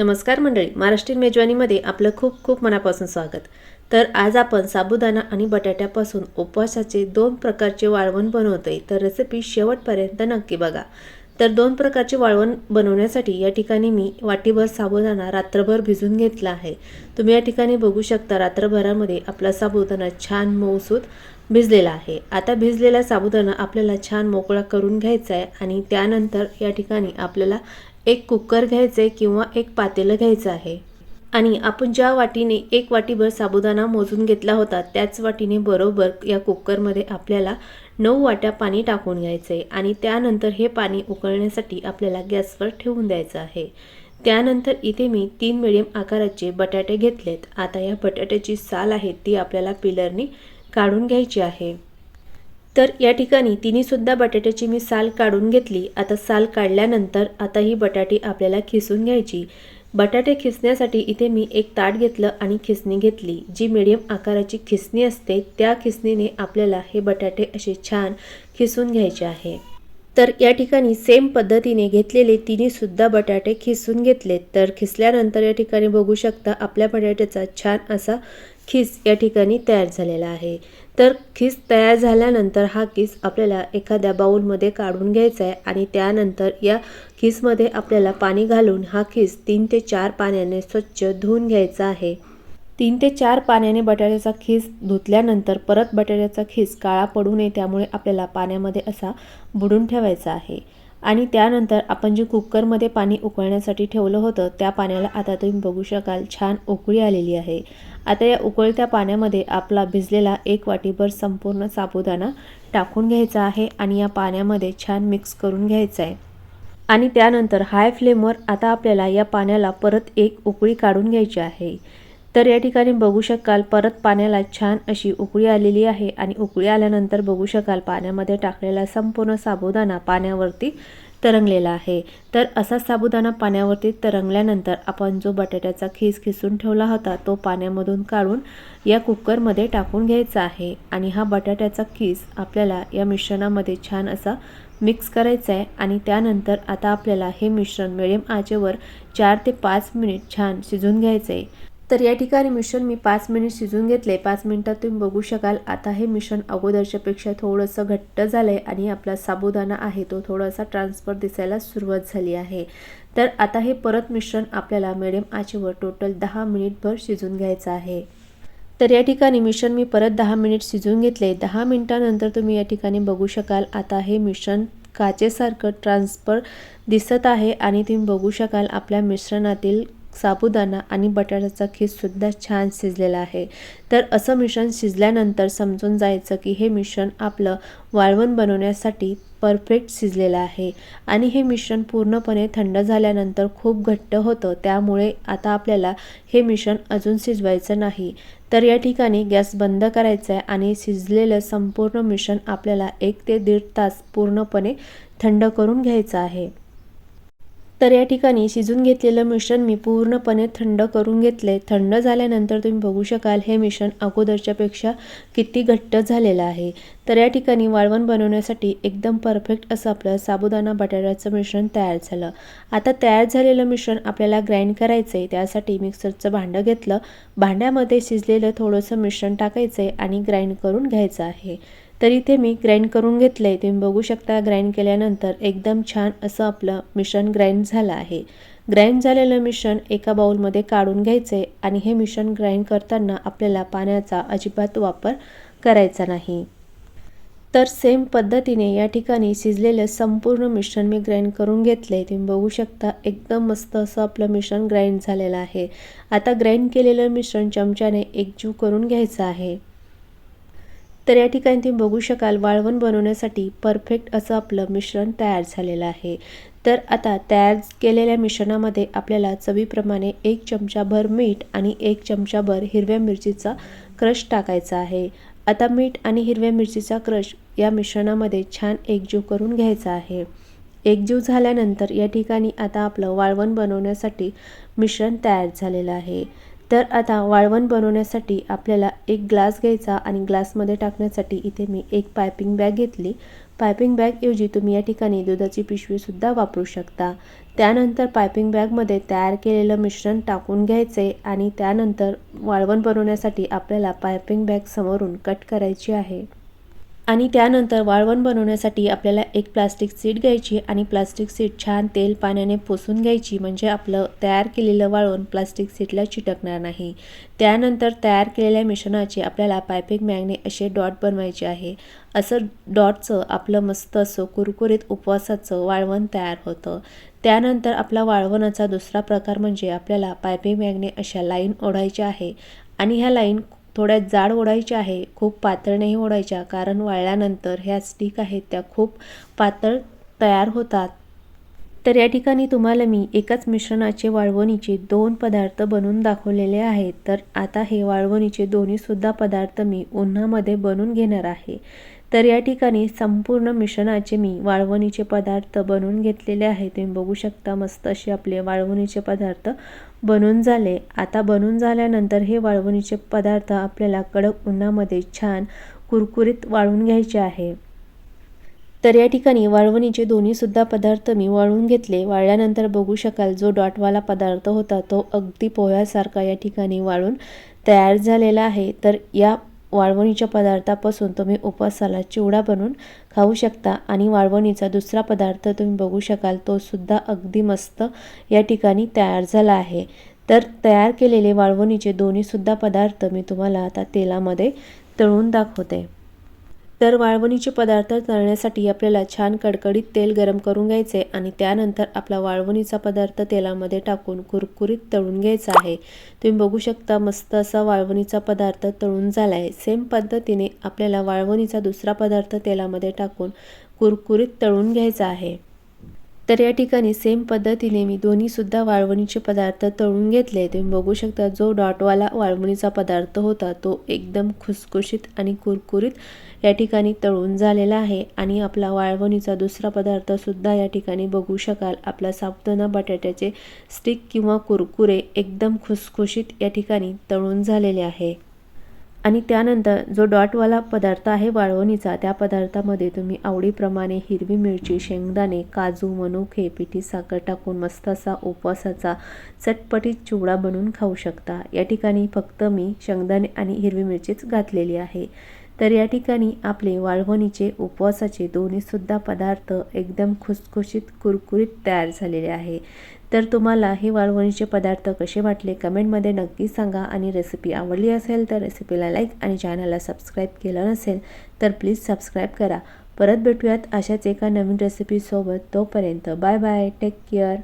नमस्कार मंडळी महाराष्ट्रीयन मेजवानीमध्ये आपलं खूप खूप मनापासून स्वागत. तर आज आपण साबुदाणा आणि बटाट्यापासून उपवासाचे दोन प्रकारचे वाळवण बनवतोय. तर रेसिपी शेवटपर्यंत नक्की बघा. तर दोन प्रकारचे वाळवण बनवण्यासाठी या ठिकाणी मी वाटीभर साबुदाणा रात्रभर भिजून घेतला आहे. तुम्ही या ठिकाणी बघू शकता रात्रभरामध्ये आपला साबुदाणा छान मऊसूत भिजलेला आहे. आता भिजलेला साबुदाणा आपल्याला छान मोकळा करून घ्यायचा आहे आणि त्यानंतर या ठिकाणी आपल्याला एक कुकर घ्यायचं आहे किंवा एक पातेलं घ्यायचं आहे. आणि आपण ज्या वाटीने एक वाटीभर साबुदाणा मोजून घेतला होता त्याच वाटीने बरोबर या कुकरमध्ये आपल्याला नऊ वाट्या पाणी टाकून घ्यायचं आहे आणि त्यानंतर हे पाणी उकळण्यासाठी आपल्याला गॅसवर ठेवून द्यायचं आहे. त्यानंतर इथे मी तीन मिडियम आकाराचे बटाटे घेतलेत. आता या बटाट्याची साल आहे ती आपल्याला पिलरनी काढून घ्यायची आहे. तर या ठिकाणी तिन्हीसुद्धा बटाट्याची मी साल काढून घेतली. आता साल काढल्यानंतर आता ही बटाटी आपल्याला खिसून घ्यायची. बटाटे खिसण्यासाठी इथे मी एक ताट घेतलं आणि खिसणी घेतली. जी मिडियम आकाराची खिसणी असते त्या खिसणीने आपल्याला हे बटाटे असे छान खिसून घ्यायचे आहे. तर या ठिकाणी सेम पद्धतीने घेतलेले तिन्हीसुद्धा बटाटे खिसून घेतलेत. तर खिसल्यानंतर या ठिकाणी बघू शकता आपल्या बटाट्याचा छान असा खिस या ठिकाणी तयार झालेला आहे. तर खिस तयार झाल्यानंतर हा किस आपल्याला एखाद्या बाऊलमध्ये काढून घ्यायचा आहे आणि त्यानंतर या खिसमध्ये आपल्याला पाणी घालून हा खिस तीन ते चार पाण्याने स्वच्छ धुवून घ्यायचा आहे. तीन ते चार पाण्याने बटाट्याचा खीस धुतल्यानंतर परत बटाट्याचा खीस काळा पडू नये त्यामुळे आपल्याला पाण्यामध्ये असा बुडून ठेवायचा आहे. आणि त्यानंतर आपण जे कुकरमध्ये पाणी उकळण्यासाठी ठेवलं होतं त्या पाण्याला आता तुम्ही बघू शकाल छान उकळी आलेली आहे. आता या उकळत्या पाण्यामध्ये आपला भिजलेला एक वाटीभर संपूर्ण साबुदाणा टाकून घ्यायचा आहे आणि या पाण्यामध्ये छान मिक्स करून घ्यायचा आहे. आणि त्यानंतर हाय फ्लेमवर आता आपल्याला या पाण्याला परत एक उकळी काढून घ्यायची आहे. तर या ठिकाणी बघू शकाल परत पाण्याला छान अशी उकळी आलेली आहे आणि उकळी आल्यानंतर बघू शकाल पाण्यामध्ये टाकलेला संपूर्ण साबुदाणा पाण्यावरती तरंगलेला आहे. तर असा साबुदाणा पाण्यावरती तरंगल्यानंतर आपण जो बटाट्याचा खीस खिसून ठेवला होता तो पाण्यामधून काढून या कुकरमध्ये टाकून घ्यायचा आहे आणि हा बटाट्याचा खीस आपल्याला या मिश्रणामध्ये छान असा मिक्स करायचा आहे आणि त्यानंतर आता आपल्याला हे मिश्रण मिडियम आचेवर चार ते पाच मिनिट छान शिजून घ्यायचं आहे. तर या ठिकाणी मिश्रण मी पाच मिनिट शिजून घेतले. पाच मिनिटात तुम्ही बघू शकाल आता हे मिश्रण अगोदरच्यापेक्षा थोडंसं घट्ट झालं आहे आणि आपला साबुदाणा आहे तो थोडासा ट्रान्सफर दिसायला सुरुवात झाली आहे. तर आता हे परत मिश्रण आपल्याला मिडियम आचेवर टोटल दहा मिनिटभर शिजून घ्यायचं आहे. तर या ठिकाणी मिश्रण मी परत दहा मिनिट शिजून घेतले. दहा मिनिटानंतर तुम्ही या ठिकाणी बघू शकाल आता हे मिश्रण काचेसारखं ट्रान्सफर दिसत आहे आणि तुम्ही बघू शकाल आपल्या मिश्रणातील साबुदाणा आणि बटाट्याचा खीससुद्धा छान शिजलेला आहे. तर असं मिश्रण शिजल्यानंतर समजून जायचं की हे मिश्रण आपलं वाळवण बनवण्यासाठी परफेक्ट शिजलेलं आहे. आणि हे मिश्रण पूर्णपणे थंड झाल्यानंतर खूप घट्ट होतं त्यामुळे आता आपल्याला हे मिश्रण अजून शिजवायचं नाही. तर या ठिकाणी गॅस बंद करायचा आहे आणि शिजलेलं संपूर्ण मिश्रण आपल्याला एक ते दीड तास पूर्णपणे थंड करून घ्यायचं आहे. तर या ठिकाणी शिजून घेतलेलं मिश्रण मी पूर्णपणे थंड करून घेतले थंड झाल्यानंतर तुम्ही बघू शकाल हे मिश्रण अगोदरच्यापेक्षा किती घट्ट झालेलं आहे. तर या ठिकाणी वाळवण बनवण्यासाठी एकदम परफेक्ट असं आपलं साबुदाणा बटाट्याचं मिश्रण तयार झालं. आता तयार झालेलं मिश्रण आपल्याला ग्राइंड करायचं आहे त्यासाठी मिक्सरचं भांडं घेतलं. भांड्यामध्ये शिजलेलं थोडंसं मिश्रण टाकायचं आहे आणि ग्राइंड करून घ्यायचं आहे. तर इथे मी ग्राइंड करून घेतलं आहे तुम्ही बघू शकता ग्राइंड केल्यानंतर एकदम छान असं आपलं मिश्रण ग्राइंड झालं आहे. ग्राइंड झालेलं मिश्रण एका बाऊलमध्ये काढून घ्यायचं आहे आणि हे मिश्रण ग्राइंड करताना आपल्याला पाण्याचा अजिबात वापर करायचा नाही. तर सेम पद्धतीने या ठिकाणी शिजलेलं संपूर्ण मिश्रण मी ग्राइंड करून घेतलं आहे तुम्ही बघू शकता एकदम मस्त असं आपलं मिश्रण ग्राइंड झालेलं आहे. आता ग्राइंड केलेलं मिश्रण चमच्याने एकजीव करून घ्यायचं आहे. तर या ठिकाणी तुम्ही बघू शकाल वाळवण बनवण्यासाठी परफेक्ट असं आपलं मिश्रण तयार झालेलं आहे. तर आता तयार केलेल्या मिश्रणामध्ये आपल्याला चवीप्रमाणे एक चमचाभर मीठ आणि एक चमचाभर हिरव्या मिरचीचा क्रश टाकायचा आहे. आता मीठ आणि हिरव्या मिरचीचा क्रश या मिश्रणामध्ये छान एकजीव करून घ्यायचा आहे. एकजीव झाल्यानंतर या ठिकाणी आता आपलं वाळवण बनवण्यासाठी मिश्रण तयार झालेलं आहे. तर आता वाळवण बनवण्यासाठी आपल्याला एक ग्लास घ्यायचा आणि ग्लासमध्ये टाकण्यासाठी इथे मी एक पायपिंग बॅग घेतली. पायपिंग बॅगऐवजी तुम्ही या ठिकाणी दुधाची पिशवीसुद्धा वापरू शकता. त्यानंतर पायपिंग बॅगमध्ये तयार केलेलं मिश्रण टाकून घ्यायचे आणि त्यानंतर वाळवण बनवण्यासाठी आपल्याला पायपिंग बॅग समोरून कट करायची आहे. आणि त्यानंतर वाळवण बनवण्यासाठी आपल्याला एक प्लास्टिक सीट घ्यायची आणि प्लास्टिक सीट छान तेल पाण्याने पुसून घ्यायची. म्हणजे आपलं तयार केलेलं वाळवण प्लास्टिक सीटला चिटकणार नाही. त्यानंतर तयार केलेल्या मिश्रणाचे आपल्याला पायपिंग मॅगने असे डॉट बनवायचे आहे. असं डॉटचं आपलं मस्त असं कुरकुरीत उपवासाचं वाळवण तयार होतं. त्यानंतर आपला वाळवणाचा दुसरा प्रकार म्हणजे आपल्याला पायपिंग मॅगने अशा लाईन ओढायच्या आहे. आणि ह्या लाईन थोड्या जाड ओढायच्या आहे खूप पातळ नाही ओढायच्या कारण वाळल्यानंतर ह्या स्टिक आहेत त्या खूप पातळ तयार होतात. तर या ठिकाणी तुम्हाला मी एकाच मिश्रणाचे वाळवणीचे दोन पदार्थ बनवून दाखवलेले आहेत. तर आता हे वाळवणीचे दोन्हीसुद्धा पदार्थ मी उन्हामध्ये बनवून घेणार आहे. तर या ठिकाणी संपूर्ण मिश्रणाचे मी वाळवणीचे पदार्थ बनवून घेतलेले आहे तुम्ही बघू शकता मस्त असे आपले वाळवणीचे पदार्थ बनून झाले. आता बनून झाल्यानंतर हे वाळवणीचे पदार्थ आपल्याला कडक उन्हामध्ये छान कुरकुरीत वाळून घ्यायचे आहे. तर या ठिकाणी वाळवणीचे दोन्हीसुद्धा पदार्थ मी वाळून घेतले. वाळल्यानंतर बघू शकाल जो डॉटवाला पदार्थ होता तो अगदी पोह्यासारखा या ठिकाणी वाळून तयार झालेला आहे. तर या वाळवणीच्या पदार्थापासून तुम्ही उपवासाला चिवडा बनवून खाऊ शकता. आणि वाळवणीचा दुसरा पदार्थ तुम्ही बघू शकाल तो सुद्धा अगदी मस्त या ठिकाणी तयार झाला आहे. तर तयार केलेले वाळवणीचे दोन्हीसुद्धा पदार्थ मी तुम्हाला आता तेलामध्ये तळून दाखवते. तर वाळवणीचे पदार्थ तळण्यासाठी आपल्याला छान कडकडीत तेल गरम करून घ्यायचे आणि त्यानंतर आपला वाळवणीचा पदार्थ तेलामध्ये टाकून कुरकुरीत तळून घ्यायचा आहे. तुम्ही बघू शकता मस्त असा वाळवणीचा पदार्थ तळून झाला आहे सेम पद्धतीने आपल्याला वाळवणीचा दुसरा पदार्थ तेलामध्ये टाकून कुरकुरीत तळून घ्यायचा आहे. तर या ठिकाणी सेम पद्धतीने मी दोन्हीसुद्धा वाळवणीचे पदार्थ तळून घेतले. तुम्ही बघू शकता जो डॉटवाला वाळवणीचा पदार्थ होता तो एकदम खुसखुशीत आणि कुरकुरीत या ठिकाणी तळून झालेला आहे. आणि आपला वाळवणीचा दुसरा पदार्थसुद्धा या ठिकाणी बघू शकाल. आपला साबुदाणा बटाट्याचे स्टिक किंवा कुरकुरे एकदम खुसखुशीत या ठिकाणी तळून झालेले आहे. आणि त्यानंतर जो डॉटवाला पदार्थ आहे वाळवणीचा त्या पदार्थामध्ये तुम्ही आवडीप्रमाणे हिरवी मिरची शेंगदाणे काजू मनुके पिठी साखर टाकून मस्त असा उपवासाचा चटपटीत चिवडा बनवून खाऊ शकता. या ठिकाणी फक्त मी शेंगदाणे आणि हिरवी मिरचीच घातलेली आहे. तर या ठिकाणी आपले वाळवणीचे उपवासाचे दोन्हीसुद्धा पदार्थ एकदम खुसखुशीत कुरकुरीत तयार झालेले आहे. तर तुम्हाला हे वाळवणीचे पदार्थ कसे वाटले कमेंटमध्ये नक्की सांगा आणि रेसिपी आवडली असेल तर रेसिपीला लाईक आणि चॅनलला सबस्क्राईब केलं नसेल तर प्लीज सबस्क्राईब करा. परत भेटूयात अशाच एका नवीन रेसिपीसोबत तोपर्यंत बाय बाय टेक केअर